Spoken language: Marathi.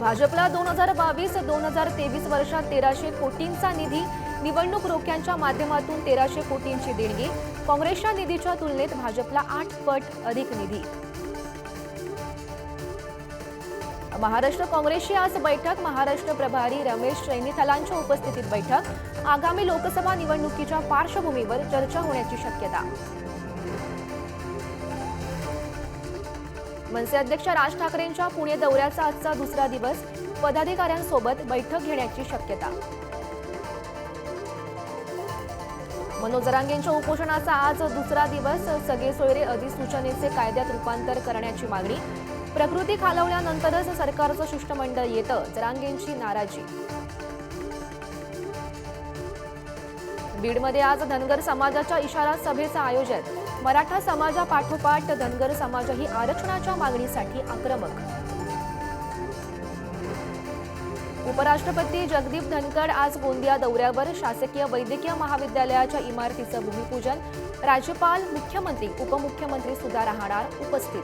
भाजपला दोन हजार बावीस दोन हजार तेवीस वर्षात तेराशे कोटींचा निधी निवडणूक रोख्यांच्या माध्यमातून तेराशे कोटींची देणगी. काँग्रेसच्या निधीच्या तुलनेत भाजपला आठ पट अधिक निधी. महाराष्ट्र काँग्रेसची आज बैठक. महाराष्ट्र प्रभारी रमेश चैनीथलांच्या उपस्थितीत बैठक. आगामी लोकसभा निवडणुकीच्या पार्श्वभूमीवर चर्चा होण्याची शक्यता. मनसे अध्यक्ष राज ठाकरेंच्या पुणे दौऱ्याचा आजचा दुसरा दिवस पदाधिकाऱ्यांसोबत बैठक घेण्याची शक्यता. मनोज जरांगेंच्या उपोषणाचा आज दुसरा दिवस सगळे सोयरे अधिसूचनेचे कायद्यात रूपांतर करण्याची मागणी. प्रकृती खालवल्यानंतरच सरकारचं शिष्टमंडळ येतं जरांगेंची नाराजी. बीडमध्ये आज धनगर समाजाच्या इशारा सभेचं आयोजन. मराठा समाजापाठोपाठ धनगर समाजही आरक्षणाच्या मागणीसाठी आक्रमक. उपराष्ट्रपती जगदीप धनखड आज गोंदिया दौऱ्यावर शासकीय वैद्यकीय महाविद्यालयाच्या इमारतीचं भूमिपूजन. राज्यपाल मुख्यमंत्री उपमुख्यमंत्री सुद्धा राहणार उपस्थित.